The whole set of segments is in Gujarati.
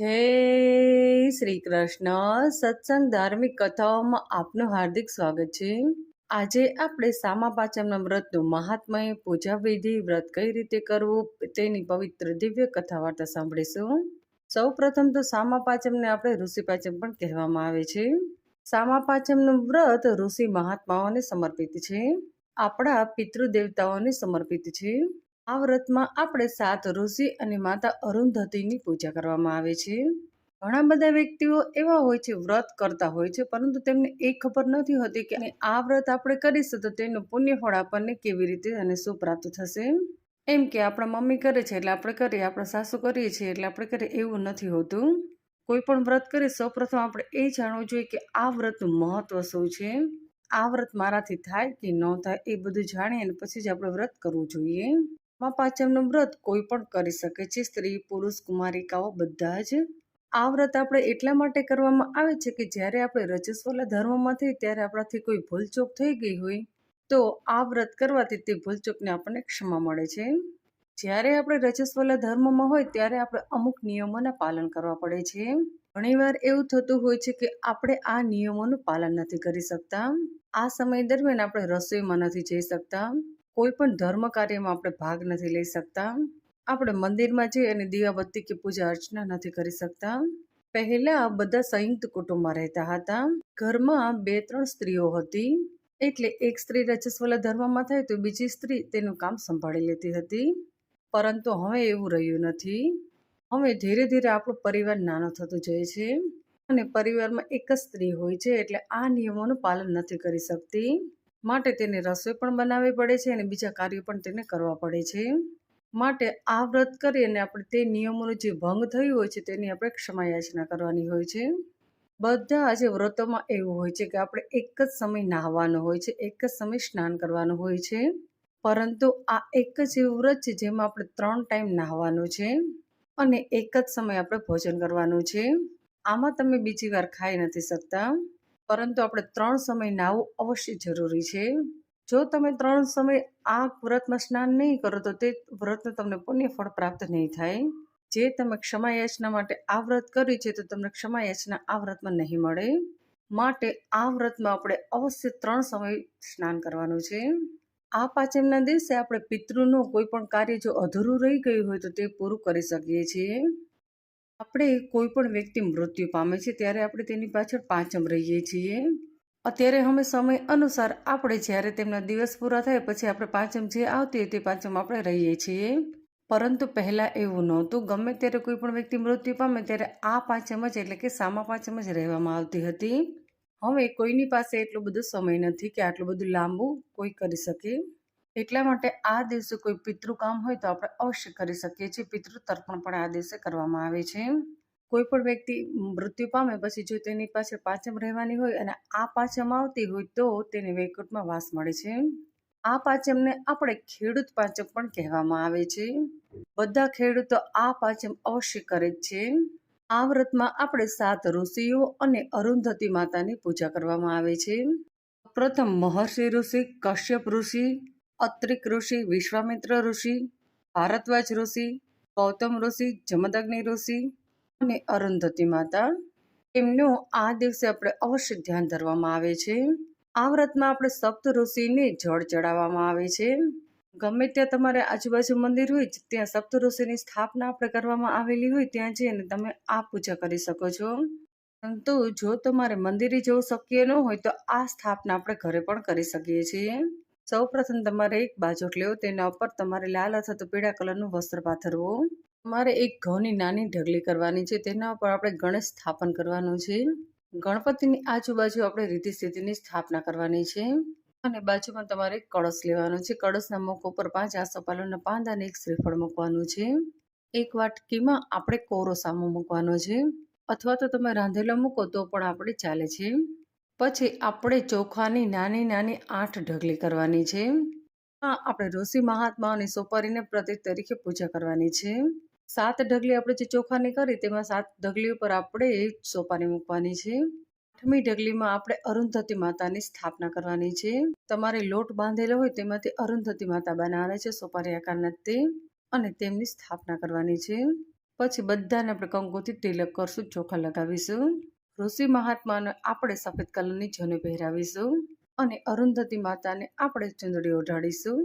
જય શ્રી કૃષ્ણ. સત્સંગ ધાર્મિક કથાઓમાં આપનું હાર્દિક સ્વાગત છે. આજે આપણે સામા પાંચમના વ્રતનું મહાત્મય પૂજા વિધિ વ્રત કઈ રીતે કરવું તેની પવિત્ર દિવ્ય કથા વાર્તા સાંભળીશું. સૌ પ્રથમ તો સામા પાંચમને આપણે ઋષિ પાચમ પણ કહેવામાં આવે છે. સામા પાંચમનું વ્રત ઋષિ મહાત્માઓને સમર્પિત છે. આપણા પિતૃદેવતાઓને સમર્પિત છે. આ વ્રતમાં આપણે સાત ઋષિ અને માતા અરુંધતીની પૂજા કરવામાં આવે છે. ઘણા બધા વ્યક્તિઓ એવા હોય છે, વ્રત કરતા હોય છે, પરંતુ તેમને એ ખબર નથી હોતી કે આ વ્રત આપણે કરીશું તો તેનું પુણ્ય ફળ આપણને કેવી રીતે અને શું પ્રાપ્ત થશે. એમ કે આપણા મમ્મી કરે છે એટલે આપણે કરીએ, આપણા સાસુ કરીએ છીએ એટલે આપણે કરીએ, એવું નથી હોતું. કોઈ પણ વ્રત કરીએ સૌપ્રથમ આપણે એ જાણવું જોઈએ કે આ વ્રતનું મહત્વ શું છે. આ વ્રત મારાથી થાય કે ન થાય એ બધું જાણીએ અને પછી જ આપણે વ્રત કરવું જોઈએ. મા પાંચમનું વ્રત કોઈ પણ કરી શકે છે. સ્ત્રી, પુરુષ, કુમારિકાઓ બધા જ આ વ્રત આપણે એટલા માટે કરવામાં આવે છે કે જ્યારે આપણે રજસ્વલા ધર્મમાં થઈ ત્યારે આપણાથી કોઈ ભૂલચૂક થઈ ગઈ હોય તો આ વ્રત કરવાથી તે ભૂલચૂકને આપણને ક્ષમા મળે છે. જ્યારે આપણે રજસ્વલા ધર્મમાં હોય ત્યારે આપણે અમુક નિયમોના પાલન કરવા પડે છે. ઘણીવાર એવું થતું હોય છે કે આપણે આ નિયમોનું પાલન નથી કરી શકતા. આ સમય દરમિયાન આપણે રસોઈમાં નથી જઈ શકતા. કોઈ પણ ધર્મ કાર્યમાં આપણે ભાગ નથી લઈ શકતા. આપણે મંદિરમાં જઈ અને દીવાબત્તી કે પૂજા અર્ચના નથી કરી શકતા. પહેલા બધા સંયુક્ત કુટુંબમાં રહેતા હતા. ઘરમાં બે ત્રણ સ્ત્રીઓ હતી. એટલે એક સ્ત્રી રજસ્વલા ધર્મમાં થાય તો બીજી સ્ત્રી તેનું કામ સંભાળી લેતી હતી. પરંતુ હવે એવું રહ્યું નથી. હવે ધીરે ધીરે આપણો પરિવાર નાનો થતો જાય છે અને પરિવારમાં એક જ સ્ત્રી હોય છે એટલે આ નિયમોનું પાલન નથી કરી શકતી. માટે તેને રસોઈ પણ બનાવવી પડે છે અને બીજા કાર્યો પણ તેને કરવા પડે છે. માટે આ વ્રત કરી અને આપણે તે નિયમોનું જે ભંગ થયું હોય છે તેની આપણે ક્ષમાયાચના કરવાની હોય છે. બધા આજે વ્રતોમાં એવું હોય છે કે આપણે એક જ સમય નાહવાનું હોય છે, એક જ સમય સ્નાન કરવાનું હોય છે. પરંતુ આ એક જ એવું વ્રત છે જેમાં આપણે ત્રણ ટાઈમ નાહવાનું છે અને એક જ સમય આપણે ભોજન કરવાનું છે. આમાં તમે બીજી વાર ખાઈ નથી શકતા. પરંતુ આપણે ત્રણ સમય નાહવું અવશ્ય જરૂરી છે. જો તમે ત્રણ સમય આ વ્રતમાં સ્નાન નહીં કરો તો તે વ્રતનું તમને પુણ્યફળ પ્રાપ્ત નહીં થાય. જે તમે ક્ષમા યાચના માટે આ વ્રત કર્યું છે તો તમને ક્ષમા યાચના આ વ્રતમાં નહીં મળે. માટે આ વ્રતમાં આપણે અવશ્ય ત્રણ સમય સ્નાન કરવાનું છે. આ પાંચમના દિવસે આપણે પિતૃનું કોઈ પણ કાર્ય જો અધૂરું રહી ગયું હોય તો તે પૂરું કરી શકીએ છીએ. આપણે કોઈ પણ વ્યક્તિ મૃત્યુ પામે છે, ત્યારે આપણે તેની પાછળ પાંચમ રહીએ છીએ. અત્યારે અમે સમય અનુસાર આપણે જ્યારે તેમના દિવસ પૂરા થાય, પછી આપણે પાંચમ જે આવતી તે પાંચમ આપણે રહીએ છીએ. પરંતુ પહેલાં એવું નહોતું. ગમે ત્યારે કોઈ પણ વ્યક્તિ મૃત્યુ પામે, ત્યારે આ પાંચમ જ એટલે કે સામા પાંચમ જ રહેવામાં આવતી હતી. હવે કોઈની પાસે એટલો બધો સમય નથી કે આટલું બધું લાંબુ કોઈ કરી શકે. એટલા માટે આ દિવસે કોઈ પિતૃ કામ હોય તો આપણે અવશ્ય કરી શકીએ છીએ. પિતૃ તર્પણ પણ આ દિવસે કરવામાં આવે છે. કોઈ પણ વ્યક્તિ મૃત્યુ પામે પછી જો તેની પાસે પાચમ રહેવાની હોય અને આ પાચમ આવતી હોય તો તેને વૈકુંઠમાં વાસ મળે છે. આ પાચમને આપણે ખેડૂત પાચમ પણ કહેવામાં આવે છે. બધા ખેડૂતો આ પાચમ અવશ્ય કરે જ છે. આ વ્રતમાં આપણે સાત ઋષિઓ અને અરુંધતી માતાની પૂજા કરવામાં આવે છે. પ્રથમ મહર્ષિ ઋષિ, કશ્યપ ઋષિ અત્રિક ઋષિ, વિશ્વામિત્ર ઋષિ, ભારદ્વાજ ઋષિ, ગૌતમ ઋષિ, જમદગ્નિ ઋષિ અને અરુંધતી માતા. એમનું આ દિવસે આપણે અવશ્ય ધ્યાન ધરવામાં આવે છે. આ વ્રતમાં આપણે સપ્ત ઋષિને જળ ચડાવવામાં આવે છે. ગમે ત્યાં તમારે આજુબાજુ મંદિર હોય, ત્યાં સપ્ત ઋષિની સ્થાપના આપણે કરવામાં આવેલી હોય, ત્યાં જઈને તમે આ પૂજા કરી શકો છો. પરંતુ જો તમારે મંદિરે જવું શક્ય ન હોય, તો આ સ્થાપના આપણે ઘરે પણ કરી શકીએ છીએ. સૌ પ્રથમ તમારે એક બાજોટ લેવો તેના ઉપર તમારે લાલ અથવા તો પીળા કલરનું વસ્ત્ર પાથરવું. તમારે એક ઘઉંની નાની ઢગલી કરવાની છે, તેના ઉપર આપણે ગણેશ સ્થાપન કરવાનું છે. ગણપતિની આજુબાજુ આપણે રીતિ સ્થિતિની સ્થાપના કરવાની છે. અને બાજુમાં તમારે એક કળશ લેવાનો છે. કળશના મુખ ઉપર પાંચ આસોપાલવના પાંદા અને એક શ્રીફળ મૂકવાનું છે. એક વાટકીમાં આપણે કોરો સામો મૂકવાનો છે. અથવા તો તમે રાંધેલો મૂકો તો પણ આપણે ચાલે છે. પછી આપણે ચોખાની નાની નાની આઠ ઢગલી કરવાની છે. આપણે ઋષિ મહાત્માઓની સોપારીને પ્રતીક તરીકે પૂજા કરવાની છે. સાત ઢગલી આપણે જે ચોખાની કરી તેમાં સાત ઢગલી ઉપર આપણે સોપારી મૂકવાની છે. આઠમી ઢગલીમાં આપણે અરુંધતી માતાની સ્થાપના કરવાની છે. તમારે લોટ બાંધેલો હોય તેમાંથી અરુંધતી માતા બનાવવાના છે સોપારી આકારના તે અને તેમની સ્થાપના કરવાની છે. પછી બધાને આપણે કંકુથી તિલક કરશું, ચોખા લગાવીશું. ઋષિ મહાત્માને આપણે સફેદ કલરની જને પહેરાવીશું અને અરુંધતી માતાને આપણે ચૂંદડી ઓઢાડીશું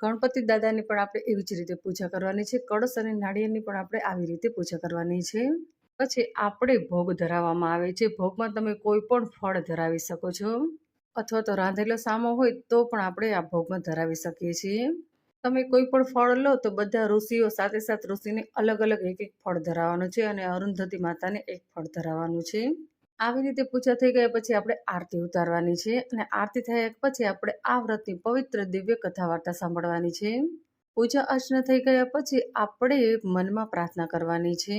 ગણપતિ દાદાની પણ આપણે એવી જ રીતે પૂજા કરવાની છે. કળશ અને નાળિયેરની પણ આપણે આવી રીતે પૂજા કરવાની છે. પછી આપણે ભોગ ધરાવવામાં આવે છે. ભોગમાં તમે કોઈ પણ ફળ ધરાવી શકો છો. અથવા તો રાંધેલો સામો હોય તો પણ આપણે આ ભોગમાં ધરાવી શકીએ છીએ. તમે કોઈ પણ ફળ લો તો બધા ઋષિઓ સાથે સાથે ઋષિને અલગ અલગ એક એક ફળ ધરાવવાનું છે અને અરુંધતી માતાને એક ફળ ધરાવવાનું છે. આવી રીતે પૂજા થઈ ગયા પછી આપણે આરતી ઉતારવાની છે અને આરતી થયા પછી આપણે આ વ્રતની પવિત્ર દિવ્ય કથા વાર્તા સાંભળવાની છે. પૂજા અર્ચના થઈ ગયા પછી આપણે મનમાં પ્રાર્થના કરવાની છે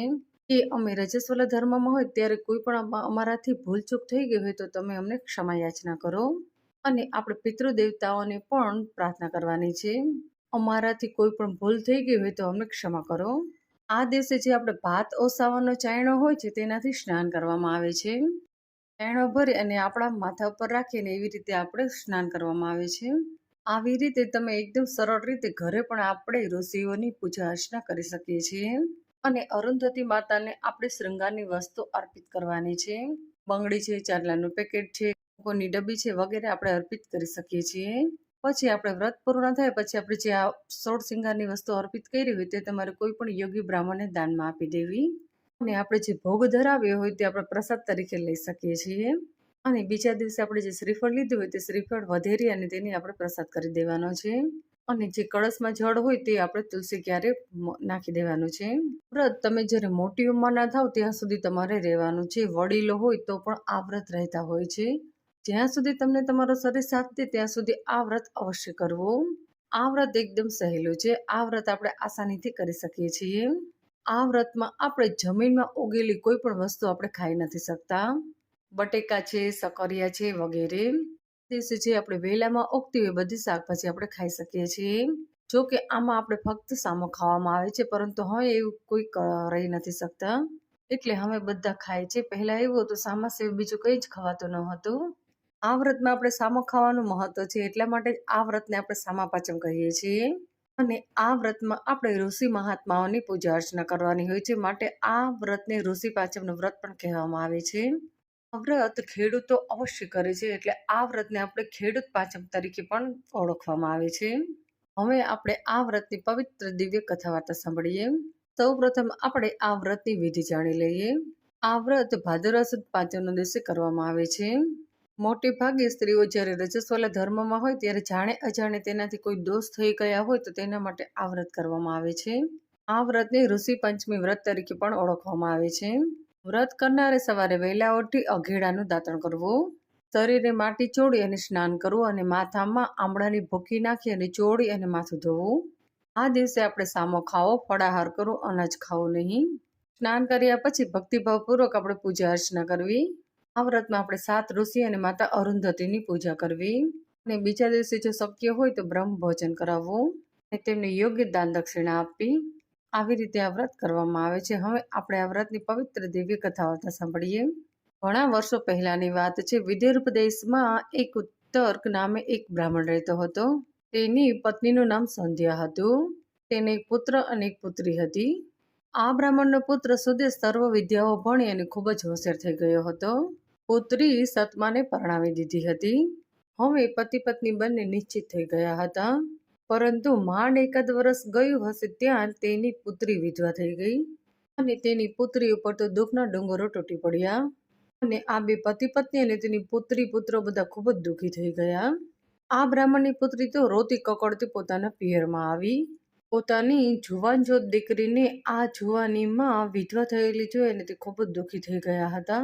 કે અમે રજસ્વલા ધર્મમાં હોય ત્યારે કોઈ પણ અમારાથી ભૂલચૂક થઈ ગઈ હોય તો તમે અમને ક્ષમા યાચના કરો અને આપણે પિતૃ દેવતાઓને પણ પ્રાર્થના કરવાની છે. અમારાથી કોઈ પણ ભૂલ થઈ ગઈ હોય તો અમને ક્ષમા કરો. આ દિવસે જે આપણે ભાત ઓસાવાનો ચાયણો હોય છે, તેનાથી સ્નાન કરવામાં આવે છે. ચાયણો ભરી અને આપણા માથા ઉપર રાખીને એવી રીતે આપણે સ્નાન કરવામાં આવે છે. આવી રીતે તમે એકદમ સરળ રીતે ઘરે પણ આપણે ઋષિઓની પૂજા અર્ચના કરી શકીએ છીએ. અને અરુંધતી માતાને આપણે શૃંગારની વસ્તુ અર્પિત કરવાની છે. બંગડી છે, ચારલાનું પેકેટ છે કોની ડબ્બી છે વગેરે આપણે અર્પિત કરી શકીએ છીએ. પછી આપણે વ્રત પૂર્ણ થાય, પછી આપણે જે આ સોળ શિંગારની વસ્તુ અર્પિત કરી હોય તે તમારે કોઈ પણ યોગી બ્રાહ્મણને દાનમાં આપી દેવી. અને આપણે જે ભોગ ધરાવ્યો હોય તે આપણે પ્રસાદ તરીકે લઈ શકીએ છીએ. અને બીજા દિવસે આપણે જે શ્રીફળ લીધું હોય તે શ્રીફળ વધેરી અને તેની આપણે પ્રસાદ કરી દેવાનો છે. અને જે કળશમાં જળ હોય તે આપણે તુલસી ક્યારે નાખી દેવાનું છે. વ્રત તમે જ્યારે મોટી ઉંમરના થાવ ત્યાં સુધી તમારે રહેવાનું છે. વડીલો હોય તો પણ આ વ્રત રહેતા હોય છે. જ્યાં સુધી તમને તમારો શરીર સાથ દે, ત્યાં સુધી આ વ્રત અવશ્ય કરવું. આ વ્રત એકદમ સહેલું છે. આ વ્રત આપણે આસાનીથી કરી શકીએ છીએ. આ વ્રતમાં આપણે જમીનમાં ઉગેલી કોઈ પણ વસ્તુ આપણે ખાઈ નથી શકતા. બટેકા છે, સકરિયા છે, વગેરે. દિવસે જે આપણે વેલામાં ઉગતી હોય બધી શાકભાજી આપણે ખાઈ શકીએ છીએ. જો કે આમાં આપણે ફક્ત સામો ખાવામાં આવે છે, પરંતુ હવે એવું કોઈ રહી નથી શકતા. એટલે હવે બધા ખાય છે પહેલાં એવું હતું, સામા સિવાય બીજું કંઈ જ ખવાતું ન હતું આ વ્રતમાં આપણે સામો ખાવાનું મહત્વ છે, એટલા માટે આ વ્રતને આપણે સામા પાચમ કહીએ છીએ. અને આ વ્રતમાં આપણે ઋષિ મહાત્માઓની પૂજા અર્ચના કરવાની હોય છે, માટે આ વ્રતને ઋષિ પાચમનું વ્રત પણ કહેવામાં આવે છે. વ્રત ખેડૂતો અવશ્ય કરે છે, એટલે આ વ્રતને આપણે ખેડૂત પાચમ તરીકે પણ ઓળખવામાં આવે છે. હવે આપણે આ વ્રતની પવિત્ર દિવ્ય કથા વાર્તા સાંભળીએ. સૌ પ્રથમ આપણે આ વ્રતની વિધિ જાણી લઈએ. આ વ્રત ભાદરવા સુદ પાંચમના દિવસે કરવામાં આવે છે. મોટે ભાગે સ્ત્રીઓ જ્યારે રજસ્વલા ધર્મમાં હોય ત્યારે જાણે અજાણે તેનાથી કોઈ દોષ થઈ ગયા હોય તો તેના માટે આ વ્રત કરવામાં આવે છે. આ વ્રતને ઋષિ પંચમી વ્રત તરીકે પણ ઓળખવામાં આવે છે. વ્રત કરનારે સવારે વહેલા ઉઠી અઘેડાનું દાંતણ કરવું શરીરે માટી ચોળી અને સ્નાન કરવું અને માથામાં આમળાની ભૂકી નાખી અને ચોળી અને માથું ધોવું. આ દિવસે આપણે સામો ખાવો, ફળાહાર કરવો, અનાજ ખાવું નહીં. સ્નાન કર્યા પછી ભક્તિભાવપૂર્વક આપણે પૂજા અર્ચના કરવી. આ વ્રતમાં આપણે સાત ઋષિ અને માતા અરુંધતીની પૂજા કરવી. અને બીજા દિવસે જો શક્ય હોય તો બ્રહ્મ ભોજન કરાવવું અને તેમને યોગ્ય દાન દક્ષિણા આપવી. આવી રીતે આ વ્રત કરવામાં આવે છે. હવે આપણે આ વ્રતની પવિત્ર દિવ્ય કથા વાર્તા સાંભળીએ. ઘણા વર્ષો પહેલાની વાત છે. વિદર્ભ દેશમાં એક ઉત્તર્ક નામે એક બ્રાહ્મણ રહેતો હતો. તેની પત્નીનું નામ સંધ્યા હતું. તેને એક પુત્ર અને એક પુત્રી હતી. આ બ્રાહ્મણનો પુત્ર સુદેશ સર્વ વિદ્યાઓ ભણી અને ખૂબ જ હોશિયાર થઈ ગયો હતો. પુત્રી સતમાને પરણાવી દીધી હતી. હવે પતિ પત્ની બંને નિશ્ચિત થઈ ગયા હતા. પરંતુ માંડ એકાદ વર્ષ ગયું હશે ત્યાં તેની પુત્રી વિધવા થઈ ગઈ. અને તેની પુત્રી ઉપર તો દુઃખના ડુંગરો તૂટી પડ્યા. અને આ બે પતિ પત્ની અને તેની પુત્રી પુત્રો બધા ખૂબ જ દુઃખી થઈ ગયા. આ બ્રાહ્મણની પુત્રી તો રોતી કકડતી પોતાના પિયરમાં આવી. પોતાની જુવાન જોત દીકરીને આ જુવાનીમાં વિધવા થયેલી જોઈ અને તે ખૂબ જ દુઃખી થઈ ગયા હતા.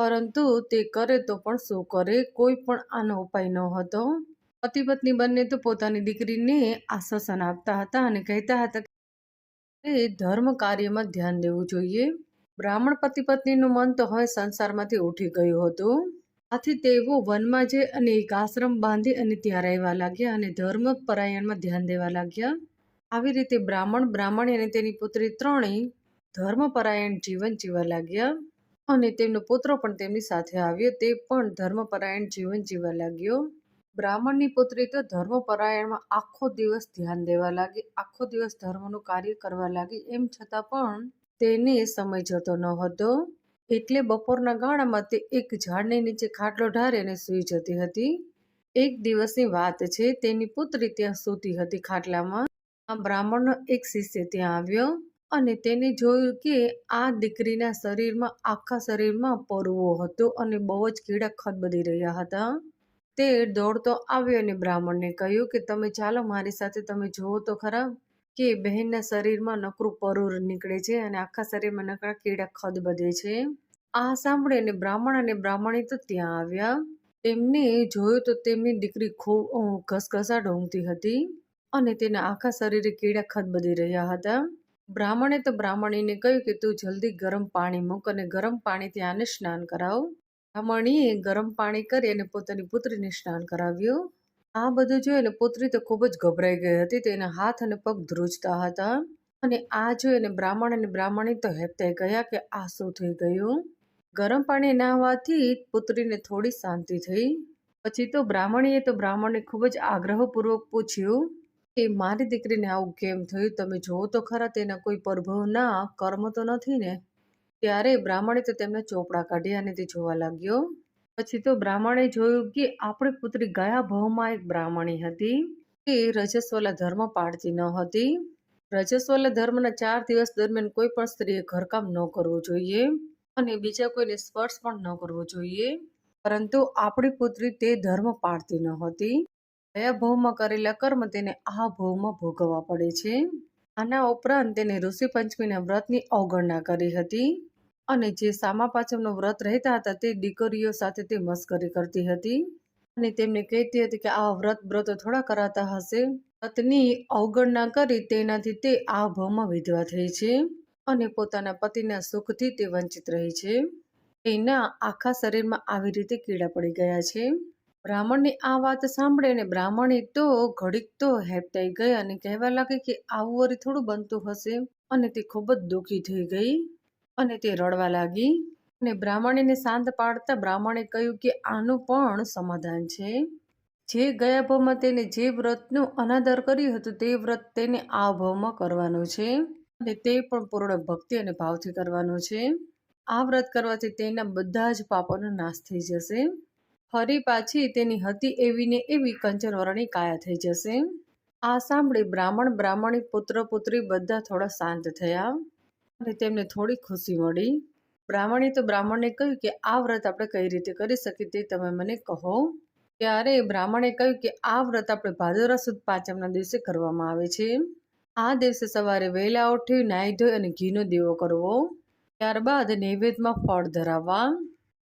પરંતુ તે કરે તો પણ શું કરે? કોઈ પણ આનો ઉપાય ન હતો પતિ પત્ની બંને તો પોતાની દીકરીને આશ્વાસન આપતા હતા અને કહેતા હતા કે ધર્મ કાર્યમાં ધ્યાન દેવું જોઈએ. બ્રાહ્મણ પતિ પત્નીનું મન તો હવે સંસારમાંથી ઉઠી ગયું હતું. આથી તેઓ વનમાં જઈ અને એક આશ્રમ બાંધી અને ત્યાં રહેવા લાગ્યા અને ધર્મ પરાયણમાં ધ્યાન દેવા લાગ્યા. આવી રીતે બ્રાહ્મણ, બ્રાહ્મણી અને તેની પુત્રી ત્રણેય ધર્મપરાયણ જીવન જીવવા લાગ્યા. અને તેમનો પુત્ર પણ તેમની સાથે આવ્યો. તે પણ ધર્મપરાયણ જીવન જીવવા લાગ્યો. બ્રાહ્મણની પુત્રી તો ધર્મપરાયણમાં આખો દિવસ ધ્યાન દેવા લાગી, આખો દિવસ ધર્મનું કાર્ય કરવા લાગી. એમ છતાં પણ તેને સમય જતો ન હતો. એટલે બપોરના ગાળામાં તે એક ઝાડની નીચે ખાટલો ઢારે અને સૂઈ જતી હતી. એક દિવસની વાત છે, તેની પુત્રી ત્યાં સૂતી હતી ખાટલામાં. આ બ્રાહ્મણનો એક શિષ્ય ત્યાં આવ્યો. અને તેને જોયું કે આ દીકરીના શરીરમાં, આખા શરીરમાં પરવો હતો અને બહુ જ કીડા ખદબદી રહ્યા હતા. તે દોડતો આવ્યો અને બ્રાહ્મણને કહ્યું કે, તમે ચાલો મારી સાથે તમે જુઓ તો ખરા કે બહેનના શરીરમાં નકરું પરુર નીકળે છે અને આખા શરીરમાં નકરા કીડા ખદબદે છે. આ સાંભળીને બ્રાહ્મણ અને બ્રાહ્મણી તો ત્યાં આવ્યા. તેમને જોયું તો તેમની દીકરી ખૂબ ઘસઘસાટ ઊંઘતી હતી અને તેના આખા શરીરે કીડા ખદબદી રહ્યા હતા. બ્રાહ્મણે તો બ્રાહ્મણીને કહ્યું કે તું જલ્દી ગરમ પાણી મૂક અને ગરમ પાણીથી આને સ્નાન કરાવ. બ્રાહ્મણીએ ગરમ પાણી કરી અને પોતાની પુત્રીને સ્નાન કરાવ્યું. આ બધું જોઈને પુત્રી તો ખૂબ જ ગભરાઈ ગઈ હતી. તેના હાથ અને પગ ધ્રુજતા હતા. અને આ જોઈને બ્રાહ્મણ અને બ્રાહ્મણી તો હેપતાઈ ગયા કે આ શું થઈ ગયું? ગરમ પાણી નાહવાથી પુત્રીને થોડી શાંતિ થઈ. પછી તો બ્રાહ્મણીએ તો બ્રાહ્મણને ખૂબ જ આગ્રહપૂર્વક પૂછ્યું કે મારી દીકરીને આવું કેમ થયું? તમે જુઓ તો ખરા તેના કોઈ પ્રભવના કર્મ તો નથી ને. ત્યારે બ્રાહ્મણે તો તેમના ચોપડા કાઢ્યા અને તે જોવા લાગ્યો. પછી તો બ્રાહ્મણે જોયું કે આપણી પુત્રી ગયા ભાવમાં એક બ્રાહ્મણી હતી એ રજસ્વલા ધર્મ પાડતી ન હતી. રજસ્વલા ધર્મના ચાર દિવસ દરમિયાન કોઈ પણ સ્ત્રીએ ઘરકામ ન કરવું જોઈએ અને બીજા કોઈને સ્પર્શ પણ ન કરવો જોઈએ. પરંતુ આપણી પુત્રી તે ધર્મ પાડતી ન હતી. ગયા ભાવમાં કરેલા કર્મ તેને આ ભાવમાં ભોગવવા પડે છે. આના ઉપરાંત તેને ઋષિ પંચમીના વ્રતની અવગણના કરી હતી. અને જે સામા પાચમનું વ્રત રહેતા હતા તે દીકરીઓ સાથે તે મસ્કરી કરતી હતી. અને તેમને કહેતી હતી કે આ વ્રત વ્રતો થોડા કરાતા હશે. વ્રતની અવગણના કરી તેનાથી તે આ ભાવમાં વિધવા થઈ છે અને પોતાના પતિના સુખથી તે વંચિત રહી છે. તેના આખા શરીરમાં આવી રીતે કીડા પડી ગયા છે. બ્રાહ્મણની આ વાત સાંભળે અને બ્રાહ્મણે તો ઘડીક તો હેપતાઈ ગઈ અને કહેવા લાગી કે આવું વરી થોડું બનતું હશે. અને તે ખૂબ જ દુઃખી થઈ ગઈ અને તે રડવા લાગી. અને બ્રાહ્મણીને શાંત પાડતા બ્રાહ્મણે કહ્યું કે આનું પણ સમાધાન છે. જે ગયા ભાવમાં તેને જે વ્રતનું અનાદર કર્યું હતું તે વ્રત તેને આ ભાવમાં કરવાનું છે. અને તે પણ પૂર્ણ ભક્તિ અને ભાવથી કરવાનું છે. આ વ્રત કરવાથી તેના બધા જ પાપોનો નાશ થઈ જશે. ફરી પાછી તેની હતી એવી ને એવી કંચનવરણી કાયા થઈ જશે. આ સાંભળી બ્રાહ્મણ બ્રાહ્મણી પુત્ર પુત્રી બધા થોડા શાંત થયા અને તેમને થોડી ખુશી મળી. બ્રાહ્મણે તો બ્રાહ્મણને કહ્યું કે આ વ્રત આપણે કઈ રીતે કરી શકીએ તે તમે મને કહો. ત્યારે બ્રાહ્મણે કહ્યું કે આ વ્રત આપણે ભાદરવા સુદ પાંચમના દિવસે કરવામાં આવે છે. આ દિવસે સવારે વહેલા ઉઠી નાહી ધોઈ અને ઘીનો દીવો કરવો. ત્યારબાદ નૈવેદ્યમાં ફળ ધરાવવા.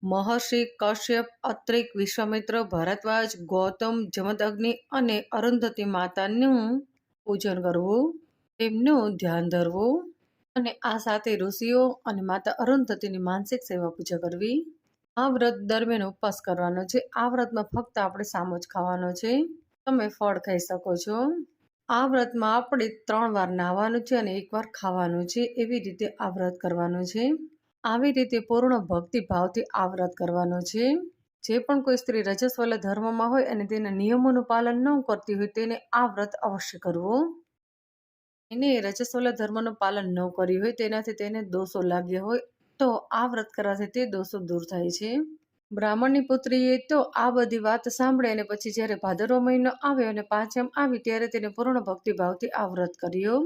મહર્ષિ કશ્યપ, અત્રિક વિશ્વામિત્ર ભરતવાજ ગૌતમ, જમદગ્નિ અને અરુંધતી માતાનું પૂજન કરવું, તેમનું ધ્યાન ધરવું અને આ સાથે ઋષિઓ અને માતા અરુંધતીની માનસિક સેવા પૂજા કરવી. આ વ્રત દરમિયાન ઉપવાસ કરવાનો છે. આ વ્રતમાં ફક્ત આપણે સામો જ ખાવાનો છે. તમે ફળ ખાઈ શકો છો. આ વ્રતમાં આપણે ત્રણ વાર નાહવાનું છે અને એકવાર ખાવાનું છે. એવી રીતે આ વ્રત કરવાનું છે. આવી રીતે પૂર્ણ ભક્તિભાવથી આ વ્રત કરવાનો છે. જે પણ કોઈ સ્ત્રી રજસ્વલા ધર્મમાં હોય અને તેના નિયમોનું પાલન ન કરતી હોય તેને આ વ્રત અવશ્ય કરવું. એને રજસ્વલા ધર્મનું પાલન ન કર્યું હોય તેનાથી તેને દોષો લાગ્યા હોય તો આ વ્રત કરવાથી તે દોષો દૂર થાય છે. બ્રાહ્મણની પુત્રીએ તો આ બધી વાત સાંભળે અને પછી જ્યારે ભાદરવો મહિનો આવ્યો અને પાંચમ આવી ત્યારે તેને પૂર્ણ ભક્તિભાવથી આ વ્રત કર્યો.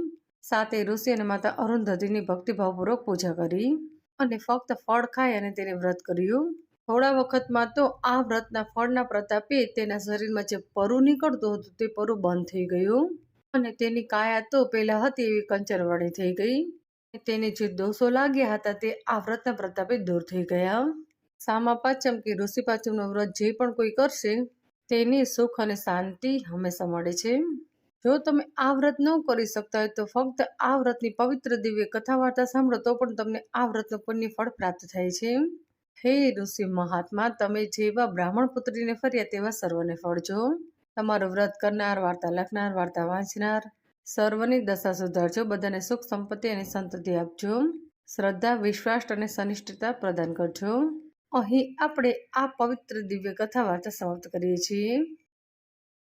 સાથે ઋષિ અને માતા અરુંધતીની ભક્તિભાવપૂર્વક પૂજા કરી. અને ફક્ત ફળ ખાઈ અને તેને વ્રત કર્યું. થોડા વખતમાં તો આ વ્રતના ફળના પ્રતાપે તેના શરીરમાં જે પરુ નીકળતું હતું તે પરુ બંધ થઈ ગયું અને તેની કાયા તો પહેલા હતી એવી કંચરવાળી થઈ ગઈ. તેને જે દોષો લાગ્યા હતા તે આ વ્રતના પ્રતાપે દૂર થઈ ગયા. સામા પાચમ કે ઋષિ પાચમનું વ્રત જે પણ કોઈ કરશે તેને સુખ અને શાંતિ હંમેશા મળે છે. જો તમે આ વ્રત ન કરી શકતા હોય તો ફક્ત આ વ્રતની પવિત્ર દિવ્ય કથા વાર્તા સાંભળો તો પણ તમને આ વ્રતનું પુણ્ય ફળ પ્રાપ્ત થાય છે. હે ઋષિ મહાત્મા, તમે જેવા બ્રાહ્મણ પુત્રીને ફર્યા તેવા સર્વને ફળજો તમારું વ્રત કરનાર, વાર્તા લખનાર, વાર્તા વાંચનાર, સર્વની દશા સુધારજો, બધાને સુખ, સંપત્તિ અને સંતતિ આપજો. શ્રદ્ધા, વિશ્વાસ અને સનિષ્ઠતા પ્રદાન કરજો. અહીં આપણે આ પવિત્ર દિવ્ય કથા વાર્તા સમાપ્ત કરીએ છીએ.